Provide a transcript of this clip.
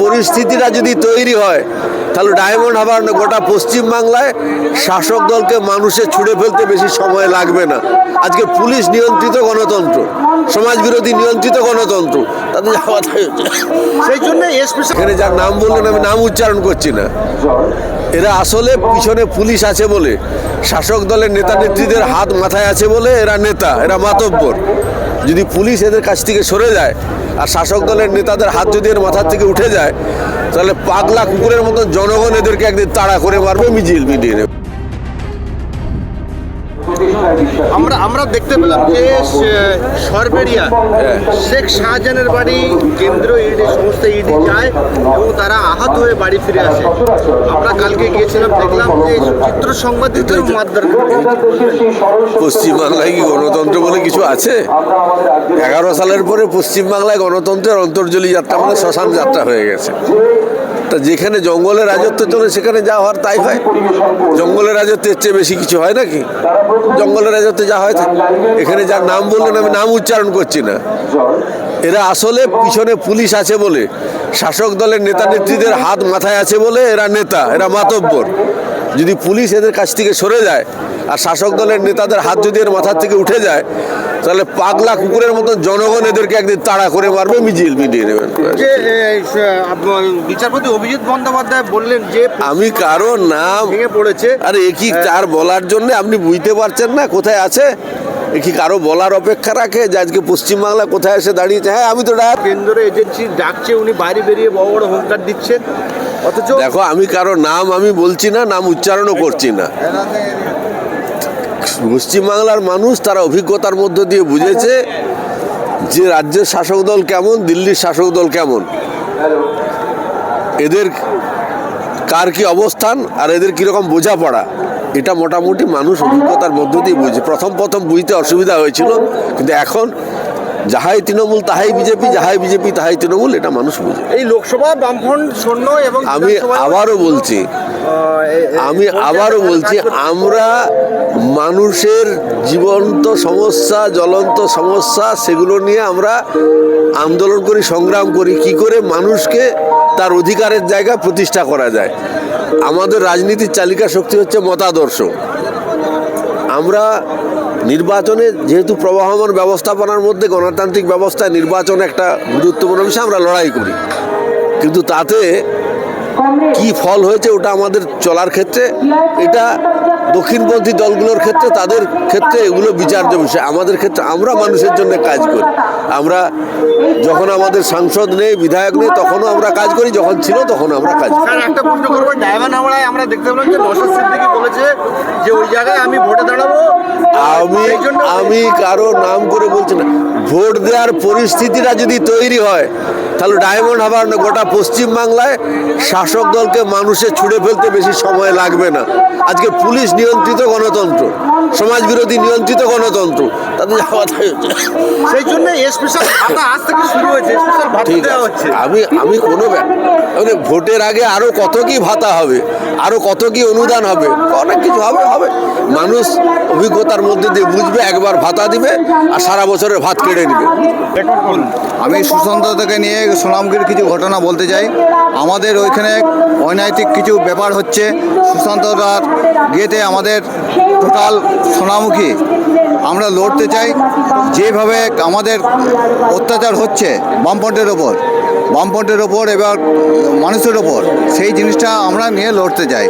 পরিস্থিতিটা যদি তৈরি হয় তাহলে ডায়মন্ড হারবার না গোটা পশ্চিমবাংলায় শাসক দলকে মানুষের ছুড়ে ফেলতে বেশি সময় লাগবে না। আজকে পুলিশ নিয়ন্ত্রিত গণতন্ত্র সমাজ বিরোধী নিয়ন্ত্রিত গণতন্ত্র তাদের যাওয়া সেই জন্য এখানে যার নাম বললেন আমি নাম উচ্চারণ করছি না। এরা আসলে পিছনে পুলিশ আছে বলে শাসক দলের নেতা নেত্রীদের হাত মাথায় আছে বলে এরা নেতা এরা মাতব্বর। যদি পুলিশ এদের কাছ থেকে সরে যায় আর শাসক দলের নেতাদের হাত যদি এর মাথার থেকে উঠে যায়, তাহলে পাগলা কুকুরের মতো জনগণ এদেরকে একদিন তাড়া করে মারবে, মিছিল মিডিয়ে আমরা আমরা দেখতে পেলাম যে সরবেরিয়া, শেখ শাহজাহানের বাড়ি কেন্দ্র ইডি, সমস্ত ইডি যায় এবং তারা আহত হয়ে বাড়ি ফিরে আসে। আমরা কালকে গিয়েছিলাম, দেখলাম যে চিত্র সংবাদিকদের পশ্চিমবাংলায় কি গণতন্ত্র বলে কিছু আছে? এগারো সালের পরে পশ্চিমবাংলায় গণতন্ত্রের অন্তর্জলী যাত্রা মানে শ্মশান যাত্রা হয়ে গেছে। তা যেখানে জঙ্গলের রাজত্ব চলে, সেখানে যা হওয়ার তাই হয়। জঙ্গলের রাজত্বের চেয়ে বেশি কিছু হয় নাকি? জঙ্গলের রাজত্বে যা হয় এখানে যার নাম বললেন, আমি নাম উচ্চারণ করছি না। এরা আসলে পিছনে পুলিশ আছে বলে, শাসক দলের নেতা নেত্রীদের হাত মাথায় আছে বলে এরা নেতা, এরা মাতব্বর। যদি পুলিশ এদের কাছ থেকে সরে যায়, আর শাসক দলের নেতাদের হাত যদি এর মাথার থেকে উঠে যায় তাহলে পাগলা কুকুরের মতো জনগণ এদেরকে একদিন তাড়া করে মারবে মিছিল মিলিয়ে নেবেন বিচারপতি অভিজিৎ বন্দ্যোপাধ্যায় বললেন যে আমি কারও নাম পড়েছে। আরে এ কি তার বলার জন্য? আপনি বুঝতে পারছেন না কোথায় আছে? কি কারও বলার অপেক্ষা রাখে? যে আজকে পশ্চিমবাংলা কোথায় এসে দাঁড়িয়েছে? হ্যাঁ আমি তো ডা- কেন্দ্র এজেন্সি ডাকছে উনি বাইরে বেরিয়ে বড় বড় হুঙ্কার দিচ্ছেন। অথচ দেখো আমি কারও নাম আমি বলছি না নাম উচ্চারণও করছি না। পশ্চিমবাংলার মানুষ তারা অভিজ্ঞতার মধ্য দিয়ে বুঝেছে যে রাজ্যের শাসক দল কেমন দিল্লির শাসক দল কেমন। এদের কার কি অবস্থান আর এদের কীরকম বোঝাপড়া এটা মোটামুটি মানুষ অভিজ্ঞতার মধ্য দিয়ে বুঝে। প্রথম প্রথম বুঝতে অসুবিধা হয়েছিল কিন্তু এখন যাহাই তৃণমূল তাহাই বিজেপি যাহাই বিজেপি তাহাই তৃণমূল এটা মানুষ বুঝে। এই লোকসভা বামফ্রন্ট সৈন্য এবং আমি আবারও বলছি আমি আবারও বলছি, আমরা মানুষের জীবন্ত সমস্যা, জ্বলন্ত সমস্যা, সেগুলো নিয়ে আমরা আন্দোলন করি, সংগ্রাম করি। কি করে মানুষকে তার অধিকারের জায়গা প্রতিষ্ঠা করা যায়? আমাদের রাজনীতির চালিকা শক্তি হচ্ছে মতাদর্শ। আমরা নির্বাচনে যেহেতু প্রবাহমান ব্যবস্থাপনার মধ্যে গণতান্ত্রিক ব্যবস্থায় নির্বাচন একটা গুরুত্বপূর্ণ বিষয়, আমরা লড়াই করি। কিন্তু তাতে কি ফল হয়েছে ওটা আমাদের চলার ক্ষেত্রে? এটা দক্ষিণপন্থী দলগুলোর ক্ষেত্রে তাদের ক্ষেত্রে এগুলো বিচার্য বিষয়। আমাদের ক্ষেত্রে আমরা মানুষের জন্য কাজ করি। আমরা যখন আমাদের সাংসদ নেই বিধায়ক নেই তখনও আমরা কাজ করি। যখন ছিল তখন আমরা কাজ করি। একটা প্রশ্ন করব ডায়মন্ড হাওড়ায় আমরা দেখতে পেলাম যে নশাদ সিদ্দিকি বলেছে যে ওই জায়গায় আমি ভোটে দাঁড়াবো। আমি আমি কারও নাম করে বলছি না। ভোট দেওয়ার পরিস্থিতিটা যদি তৈরি হয় তাহলে ডায়মন্ড না গোটা পশ্চিমবাংলায় শাসক দলকে মানুষের ছুড়ে ফেলতে বেশি সময় লাগবে না। আজকে পুলিশ নিয়ন্ত্রিত গণতন্ত্র সমাজ বিরোধী নিয়ন্ত্রিত গণতন্ত্র তাদের যাওয়া সেই জন্য স্পেশাল ভাতা আজ থেকে শুরু হয়েছে স্পেশাল ভাতা ঠিক দেওয়া আছে। হচ্ছে। আমি আমি কোনো ব্যাপার মানে ভোটের আগে আরও কত কি ভাতা হবে আরও কত কি অনুদান হবে অনেক কিছু হবে হবে। মানুষ অভিজ্ঞতার মধ্যে দিয়ে বুঝবে একবার ভাতা দিবে আর সারা বছরের ভাত কেড়ে নেবে। আমি সুশান্ত থেকে নিয়ে সুনামগির কিছু ঘটনা বলতে চাই। আমাদের ওইখানে অনৈতিক কিছু ব্যাপার হচ্ছে। সুশান্ত রাত গিয়েতে আমাদের টোটাল সোনামুখী। আমরা লড়তে চাই। যেভাবে আমাদের অত্যাচার হচ্ছে বামপন্থের ওপর বামপন্থের ওপর এবার মানুষের ওপর, সেই জিনিসটা আমরা নিয়ে লড়তে চাই।